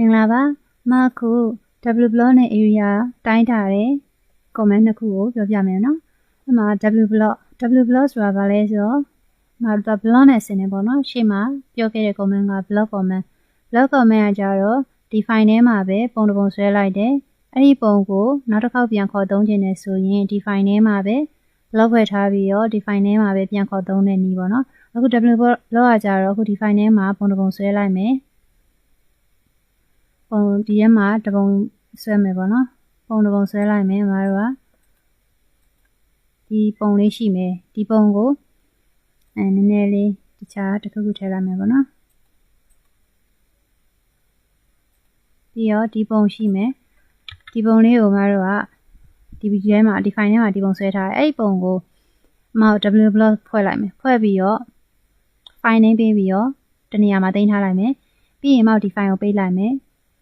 မင်္ဂလာပါမခု W block နဲ့ area တိုင်းထားတဲ့ comment နှစ်ခုကိုပြောပြမယ်နော်အမှ W block W block ဆိုတာဘာလဲဆိုတော့ငါတို့ block နဲ့ဆင်းနေပေါ့နော်ရှေ့မှာပြောခဲ့တဲ့ comment က block comment block comment ကကြတော့ define ထဲမှာပဲပုံတစ်ပုံဆွဲလိုက်တယ်အဲ့ဒီပုံကိုနောက်တစ်ခေါက်ပြန်ခေါ်သုံးခြင်းနဲ့ဆိုရင် define ထဲမှာပဲ block ဖွဲ့ထားပြီးတော့ define ထဲမှာပဲပြန်ခေါ်သုံးတဲ့နည်းပေါ့နော်အခု W block ကကြတော့အခု define ထဲမှာပုံတစ်ပုံဆွဲလိုက်မယ် ပုံဒီထဲမှာတပုံဆွဲမယ်ပေါ့နော်ပုံတပုံဆွဲလိုက်မယ်မတို့ကဒီပုံလေးရှိမယ်ဒီပုံကိုအဲနည်းနည်းလေးတခြားတစ်ခုခုထည့်လိုက်မယ်ပေါ့နော်ပြီးတော့ဒီပုံရှိမယ်ဒီပုံလေးကိုမတို့ကဒီဗီဒီယိုထဲမှာ define ထဲမှာဒီပုံဆွဲထားတယ်အဲ့ဒီပုံကိုအမ W block ဖွဲ့လိုက်မယ်ဖွဲ့ပြီးတော့ file name ပေးပြီးတော့တနေရာမှာတင်ထားလိုက်မယ်ပြီးရင်မောက်ဒီ file ကိုပေးလိုက်မယ်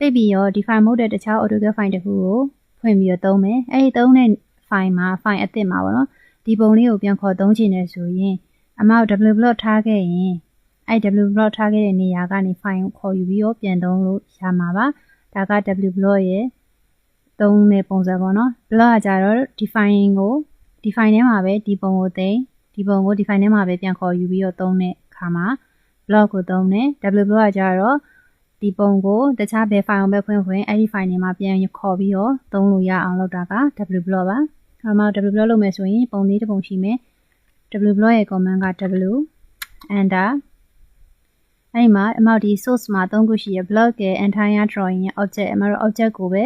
ပိတ်ပြီးတော့ define မဟုတ်တဲ့တခြား AutoCAD file တစ်ခုကိုဖွင့်ပြီးတော့သုံးမယ်။အဲဒီသုံးတဲ့ file မှာ file အသစ်မှာပေါ့နော်။ဒီပုံလေးကိုပြန်ခေါ်သုံးချင်တယ်ဆိုရင်အမောက် W block ထားခဲ့ရင်အဲ W block ထားခဲ့တဲ့နေရာကနေ file ကိုခေါ်ယူပြီးတော့ပြန်သုံးလို့ရမှာပါ။ဒါက W block ရဲ့သုံးတဲ့ပုံစံပေါ့နော်။ block ကကြတော့ define ကို define ထဲမှာပဲဒီပုံကိုသိဒီပုံကို define ထဲမှာပဲပြန်ခေါ်ယူပြီးတော့သုံးတဲ့အခါမှာ block ကိုသုံးတယ်။ W block ကကြတော့ ဒီပုံကိုတခြားဘယ် file ပဲဖွင့်ဖွင့်အဲ့ဒီ file တွေမှာပြန်ခေါ်ပြီးတော့သုံးလို့ရအောင်လုပ်တာက W block ပါ။အဲ့မှာ W block လုပ်မယ်ဆိုရင်ပုံလေးတစ်ပုံရှိမယ်။ W block ရဲ့ command က W enter အဲ့ဒီမှာအမောက်ဒီ source မှာ၃ခုရှိရ block ရဲ့ entire drawing ရဲ့ object အမတို့ object ကိုပဲ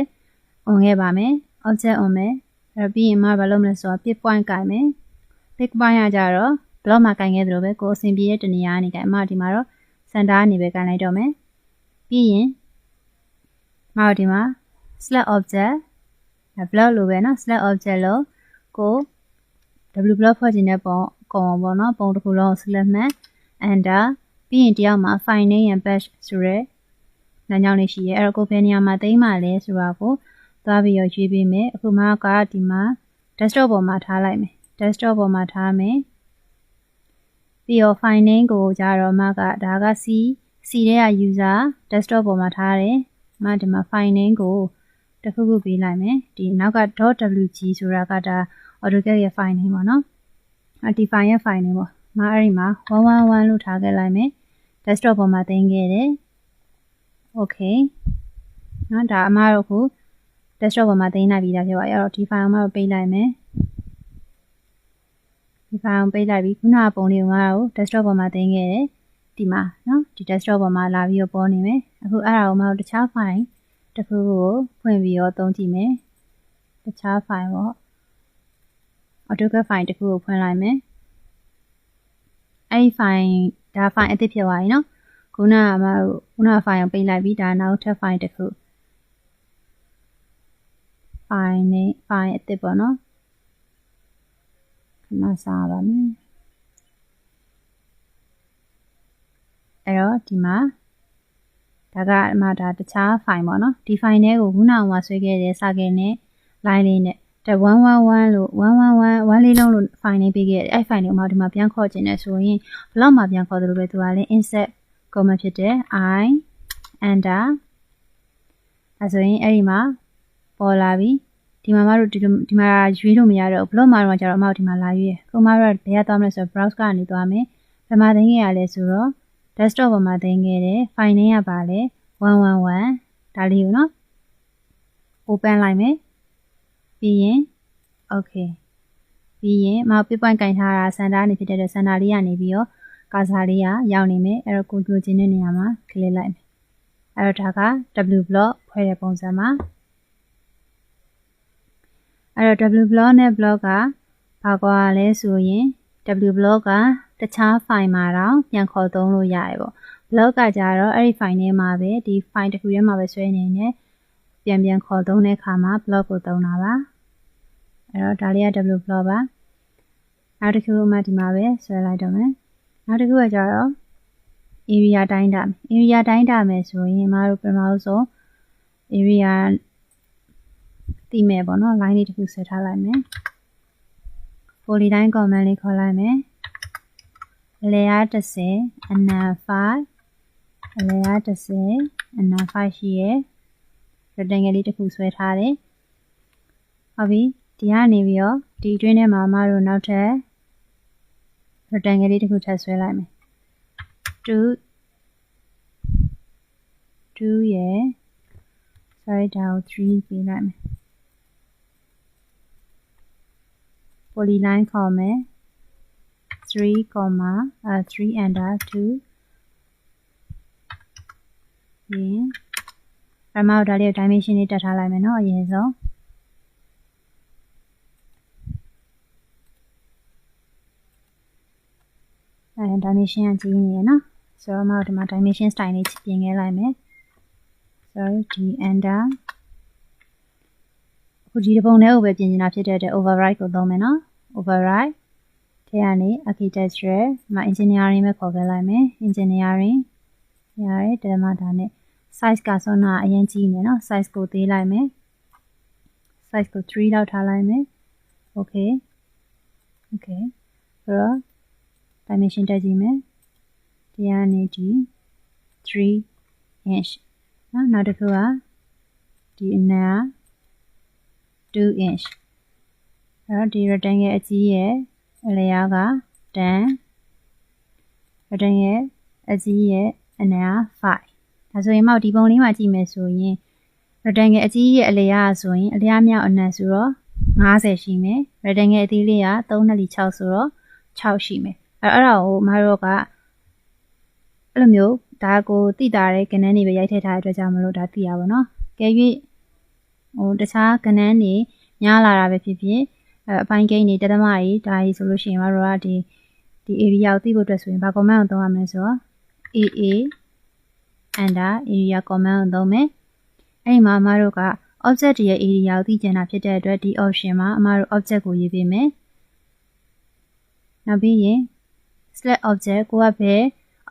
on ခဲ့ပါမယ် object on မယ်အဲ့ပြီးရင်မဘာလုပ်မလဲဆိုတော့ pick point ကင်မယ် pick point ကကြတော့ block မှာကင်ခဲ့သလိုပဲကိုအဆင်ပြေတဲ့တနေရာကနေကင်အမဒီမှာတော့ center ကနေပဲကင်လိုက်တော့မယ် ပြီးရင်မတို့ဒီမှာ select object block လိုပဲเนาะ select object လို့ကို w block ဖွဲ့ခြင်းတဲ့ပုံကုန်အောင်ပေါ့เนาะပုံတစ်ခုလုံးကို select မှတ် enter ပြီးရင်တယောက်မှာ file name and batch ဆိုရဲလမ်းကြောင်းလေးရှိရဲအဲ့တော့ကိုဘယ်နေရာမှာသိမ်းမှလဲဆိုတာကိုသွားပြီးတော့ရွေးပေးမယ်အခုမှကဒီမှာ desktop ပေါ်မှာထားလိုက်မယ် desktop ပေါ်မှာထားမယ်ပြီးတော့ file name ကိုကြတော့မှကဒါက C C ထဲက user desktop ပေါ်မှာထားတယ်။မှဒီမှာ file name ကိုတစ်ခုခုပေးလိုက်မယ်။ဒီနောက်က .wg ဆိုတာကဒါ AutoCAD ရဲ့ file name ပေါ့နော်။အဒီ file ရဲ့ file name ပေါ့။မအဲ့ဒီမှာ111လို့ထားခဲ့လိုက်မယ်။ desktop ပေါ်မှာတင်ခဲ့တယ်။ Okay ။နော်ဒါအမတို့ခု desktop ပေါ်မှာတင်လိုက်ပြီးသားဖြစ်ပါရဲ့။အဲ့တော့ဒီ file မှာပေးလိုက်မယ်။ဒီ file ပေးလိုက်ပြီးခုနကပုံလေးကိုငါတို့ desktop ပေါ်မှာတင်ခဲ့တယ်။ ဒီမှာနော်ဒီ desktop ပေါ်မှာလာပြီးတော့ပေါ်နေမယ်အခုအဲ့ဒါကိုမှတခြား file တစ်ခုကိုဖွင့်ပြီးတော့သုံးကြည့်မယ်တခြား file ပေါ့ AutoCAD file တစ်ခုကိုဖွင့်လိုက်မယ်အဲ့ဒီ file ဒါ file အသစ်ဖြစ်သွားပြီနော်ခုနကမှခုနက file ကိုပိတ်လိုက်ပြီးဒါနောက်ထပ် file တစ်ခု file နဲ့ file အသစ်ပေါ့နော်ခဏစားပါမယ်အဲ့ တော့ဒီမှာဒါကမှဒါတခြား file ပေါ့နော်ဒီ file ထဲကိုခုနကမှဆွဲခဲ့တဲ့စာကယ်နဲ့ line လေးနဲ့111လို့111 1လေးလုံးလို့ file နေပေးခဲ့တယ်အဲ့ file ကိုမှဒီမှာပြန်ခေါ်ခြင်းနဲ့ဆိုရင်ဘလောက်မှပြန်ခေါ်တယ်လို့ပဲသူကလည်း insert comment ဖြစ်တယ် i enter အဲဆိုရင်အဲ့ဒီမှာပေါ်လာပြီဒီမှာမတို့ဒီဒီမှာရွေးလို့မရတော့ဘလော့မှာတော့ကျတော့အမောက်ဒီမှာလာရွေးရခုမှတော့ဘယ်ရသွားမလဲဆိုတော့ browse ကနေသွားမယ်ဘယ်မှာသိငယ်ရလဲဆိုတော့ desktop ပေါ်မှာတင်ခဲ့တယ် file name ကပါလဲ111ဒါလေးကိုနော် open လိုက်မယ်ပြီးရင် okay ပြီးရင်မပြပွိုင်းကင်ထားတာစန်တာနေဖြစ်တဲ့စန်တာလေးကနေပြီးတော့ကာစာလေးကရောက်နေမယ်အဲ့တော့ကိုကြိုခြင်းတဲ့နေရာမှာ click လိုက်မယ်အဲ့တော့ဒါက W block ဖွဲ့တဲ့ပုံစံမှာအဲ့တော့ W block နဲ့ block ကဘာကွာလဲဆိုရင် W block က တခြား file မှာတော့ပြန်ခေါ်သုံးလို့ရတယ်ပေါ့ blog ကကြတော့အဲ့ဒီ file ထဲမှာပဲဒီ file တစ်ခုထဲမှာပဲဆွဲနေနေပြန်ပြန်ခေါ်သုံးတဲ့အခါမှာ blog ကိုသုံးတာပါအဲ့တော့ဒါလေးက w blog ပါနောက်တစ်ခုမှဒီမှာပဲဆွဲလိုက်တော့မယ်နောက်တစ်ခုကကြတော့ area တိုင်းတာမယ် area တိုင်းတာမယ်ဆိုရင်မတို့ပထမဆုံး area တိမဲ့ပေါ့နော် line လေးတစ်ခုဆက်ထားလိုက်မယ် polyline command လေးခေါ်လိုက်မယ် အလဲအား30အနံ5အလဲအား30အနာ5ရှိရယ် rectangle လေးတစ်ခုဆွဲထားတယ်ဟုတ်ပြီဒီကနေပြီးတော့ဒီအတွင်းထဲမှာအမတို့နောက်ထပ် rectangle လေးတစ်ခုထပ်ဆွဲလိုက်မယ်2 2ရယ် sorry ဒါကို3ပေးလိုက်မယ် polyline ခေါ်မယ် 3 comma အဲ3 under 2ရင်ပထမဒါလေးကို dimension လေးတက်ထားလိုက်မယ်เนาะအရင်ဆုံးအဲ dimension ကကြီးနေရနော်ဆိုတော့မှဒီမှာ dimension style လေးပြင်ခဲ့လိုက်မယ် sorry d under ခုဒီပုံထဲကိုပဲပြင်နေတာဖြစ်တဲ့အတွက် override ကိုသုံးမယ်နော် override ထဲကနေ architecture မှာ engineering ပဲခေါ်ခဲ့လိုက်မယ် engineering ရတယ်ဒါမှဒါနဲ့ size ကဆိုတော့အရင်ကြီးနေနော် size ကိုသေးလိုက်မယ် size ကို3လောက်ထားလိုက်မယ် okay okay ဆိုတော့ dimension တက်ကြည့်မယ်ဒီကနေဒီ3 inch နော်နောက်တစ်ခုကဒီအနာ2 inch အဲ့တော့ဒီ rectangle အကြီးရဲ့ အလျားက10 rectangle အကြီးရဲ့အနာ5ဒါဆိုရင်မောက်ဒီပုံလေးမှာကြည့်မယ်ဆိုရင် rectangle အကြီးရဲ့အလျားဆိုရင်အလျားမြောက်အနံဆိုတော့50ရှိမယ် rectangle အသေးလေးက3နဲ့6ဆိုတော့6ရှိမယ်အဲ့အဲ့ဒါကိုမတို့ကအဲ့လိုမျိုးဒါကိုတိတာတဲ့ကဏ္ဍတွေပဲရိုက်ထည့်ထားတဲ့အတွက်ကြောင့်မလို့ဒါသိရပါတော့။ကဲ၍ဟိုတခြားကဏ္ဍတွေများလာတာပဲဖြစ်ဖြစ် အပိုင်းကိန်းတွေတသမတွေဒါကြီးဆိုလို့ရှိရင်မတို့ကဒီဒီ area ကိုသိဖို့အတွက်ဆိုရင်ဘာ command ကိုသုံးရမလဲဆိုတော့ aa under area command ကိုသုံးမယ်။အဲ့ဒီမှာအမတို့က object ရဲ့ area ကိုသိချင်တာဖြစ်တဲ့အတွက်ဒီ option မှာအမတို့ object ကိုရေးပေးမယ်။နောက်ပြီးရင် select object ကိုကပဲ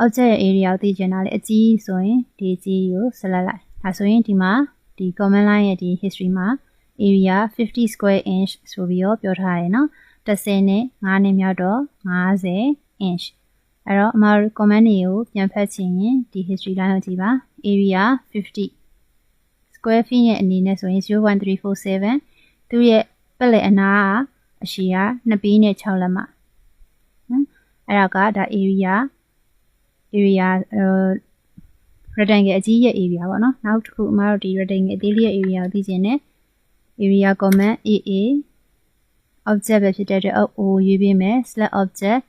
object ရဲ့ area ကိုသိချင်တာလေအကြီးဆိုရင်ဒီအကြီးကို select လိုက်ဒါဆိုရင်ဒီမှာဒီ command line ရဲ့ဒီ history မှာ area 50 square inch ဆိုပြီးတော့ပြောထားတယ်နော်30နဲ့9နဲ့မြောက်တော့50 inch အဲ့တော့အမှား command တွေကိုပြန်ဖတ်ချင်ရင်ဒီ history line ကိုကြည့်ပါ area 50 square feet ရဲ့အနေနဲ့ဆိုရင်01347သူရဲ့ပက်လက်အနာကအရှိက2ပီးနဲ့6လက်မနော်အဲ့ဒါကဒါ area area rectangle အကြီးရဲ့ area ပေါ့နော်နောက်တစ်ခုအမတို့ဒီ rectangle အသေးလေးရဲ့ area ကိုသိချင်တယ် area command aa object ပဲဖြစ်တဲ့အတွက် o ရွေးပေးမယ် select object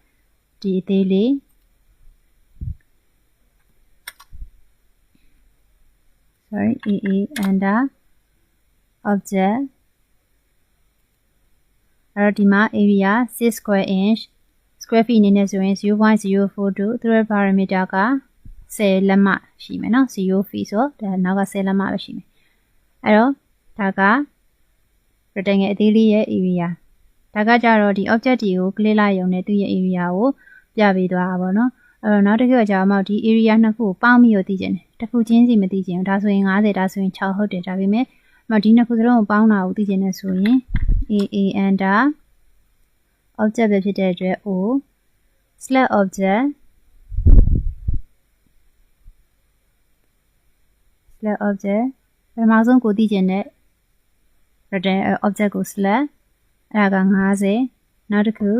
ဒီအသေးလေး sorry aa under object အဲ့တော့ဒီမှာ area 6 square inch square feet အနေနဲ့ဆိုရင်0.042 thread parameter က10လက်မရှိမယ်နော်0 feet ဆိုတော့နောက်က10လက်မပဲရှိမယ်အဲ့တော့ဒါက rectangle အသေးလေးရဲ့ area ဒါကကြတော့ဒီ object တွေကို click လိုက်ရုံနဲ့သူ့ရဲ့ area ကိုပြပေးသွားတာပေါ့နော်အဲ့တော့နောက်တစ်ခုကကြာမှဒီ area နှစ်ခုကိုပေါင်းပြီးတော့သိကျင်တယ်တစ်ခုချင်းစီမသိကျင်ဘူးဒါဆိုရင်50ဒါဆိုရင်6ဟုတ်တယ်ဒါပေမဲ့မဒီနှစ်ခုစလုံးကိုပေါင်းတာကိုသိကျင်နေဆိုရင် aa under object ပဲဖြစ်တဲ့အတွက် o select object select object ပထမဆုံးကိုသိကျင်တဲ့ return object ကို select အဲ့ဒါက50နောက်တစ်ခု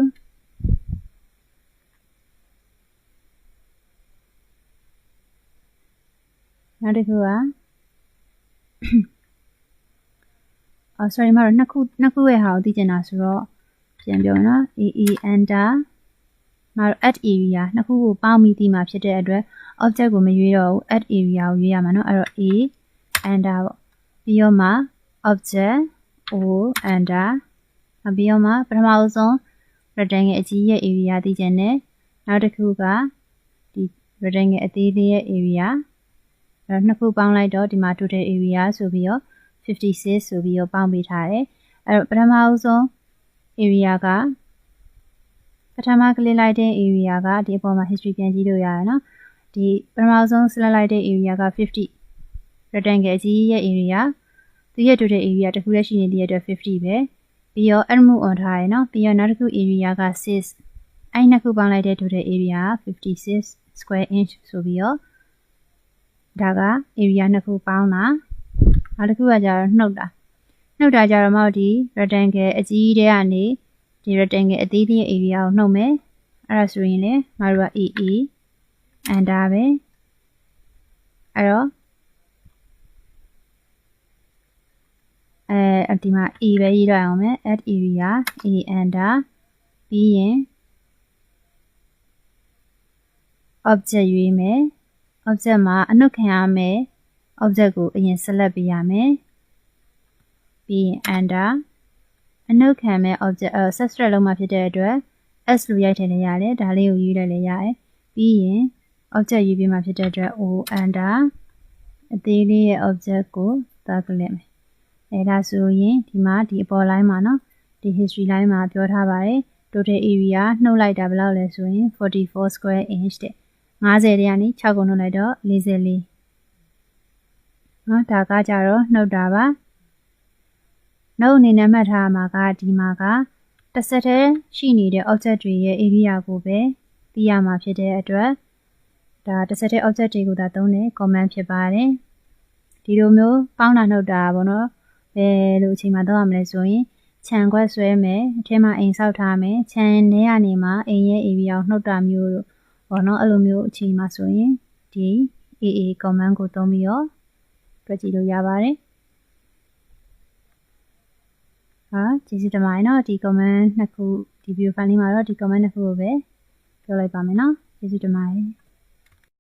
နောက်တစ်ခုကအော် sorry မတော့နှစ်ခုနှစ်ခုရဲ့ဟာကိုသိကျင်တာဆိုတော့ပြန်ပြောမယ်နော် AE enter နောက် add area နှစ်ခုကိုပေါင်းပြီးဒီမှာဖြစ်တဲ့အတွက် object ကိုမရွေးတော့ဘူး add area ကိုရွေးရမှာနော်အဲ့တော့ A enter ပေါ့ပြီးတော့မှ object O enter ပြီးတော့မှပထမဆုံး rectangle အကြီးရဲ့ area သိချင်တယ်နောက်တစ်ခုကဒီ rectangle အသေးလေးရဲ့ area အဲ့တော့နှစ်ခုပေါင်းလိုက်တော့ဒီမှာ total area ဆိုပြီးတော့56ဆိုပြီးတော့ပေါင်းပေးထားတယ်အဲ့တော့ပထမဆုံး area ကပထမကလစ်လိုက်တဲ့ area ကဒီအပေါ်မှာ history ပြန်ကြည့်လို့ရတယ်နော်ဒီပထမဆုံး select လိုက်တဲ့ area က50 rectangle အကြီးရဲ့ area သူရဲ့ total area တစ်ခုလည်းရှိနေတဲ့အတွက်50ပဲပြီးတော့ add move on ထားရယ်နော်ပြီးတော့နောက်တစ်ခု area က6အဲ့နှစ်ခုပေါင်းလိုက်တဲ့ total area 56 square inch ဆိုပြီးတော့ဒါက area နှစ်ခုပေါင်းတာနောက်တစ်ခုကကြတော့နှုတ်တာနှုတ်တာကြတော့မဟုတ်ဒီ rectangle အကြီးတဲ့ကနေဒီ rectangle အသေးသေး area ကိုနှုတ်မယ်အဲ့ဒါဆိုရင်လေမတို့က EE enter ပဲအဲ့တော့ အဲဒီမှာ E ပဲရေးတော့အောင်မယ် add area E enter ပြီးရင် object ရွေးမယ် object မှာအနှုတ်ခံရမယ် object ကိုအရင် select ပေးရမယ်ပြီးရင် enter အနှုတ်ခံမဲ့ object အဲ subtract လုံးမှာဖြစ်တဲ့အတွက် s လို့ရိုက်ထည့်လည်းရတယ်ဒါလေးကိုယူလိုက်လည်းရတယ်ပြီးရင် object ယူပြီးမှဖြစ်တဲ့အတွက် o enter အသေးလေးရဲ့ object ကိုသွားကလစ်မယ် အဲဒါဆိုရင်ဒီမှာဒီအပေါ် line မှာနော်ဒီ history line မှာပြောထားပါတယ် total area နှုတ်လိုက်တာဘယ်လောက်လဲဆိုရင်44 square inch တဲ့50တဲ့ကနေ6ကိုနှုတ်လိုက်တော့44နော်ဒါကကြတော့နှုတ်တာပါနှုတ်အနေနဲ့မှတ်ထားမှာကဒီမှာကတစ်ဆက်တည်းရှိနေတဲ့ object တွေရဲ့ area ကိုပဲသိရမှာဖြစ်တဲ့အတွက်ဒါတစ်ဆက်တည်း object တွေကိုသာသုံးတဲ့ command ဖြစ်ပါတယ်ဒီလိုမျိုးပေါင်းတာနှုတ်တာပေါ့နော် ဘယ်လိုအချိန်မှာသုံးရမလဲဆိုရင်ခြံခွက်ဆွဲမယ်အထက်မှာအိမ်ဆောက်ထားမယ်ခြံထဲကနေမှအိမ်ရဲ့ area ကိုနှုတ်တာမျိုးတို့ပေါ့နော်အဲ့လိုမျိုးအချိန်မှာဆိုရင်ဒီ AA command ကိုသုံးပြီးတော့တွက်ကြည့်လို့ရပါတယ်ဟာကျေးဇူးတင်ပါတယ်เนาะဒီ comment နှစ်ခုဒီ video file လေးမှာတော့ဒီ comment နှစ်ခုကိုပဲပြောလိုက်ပါမယ်เนาะကျေးဇူးတင်ပါတယ်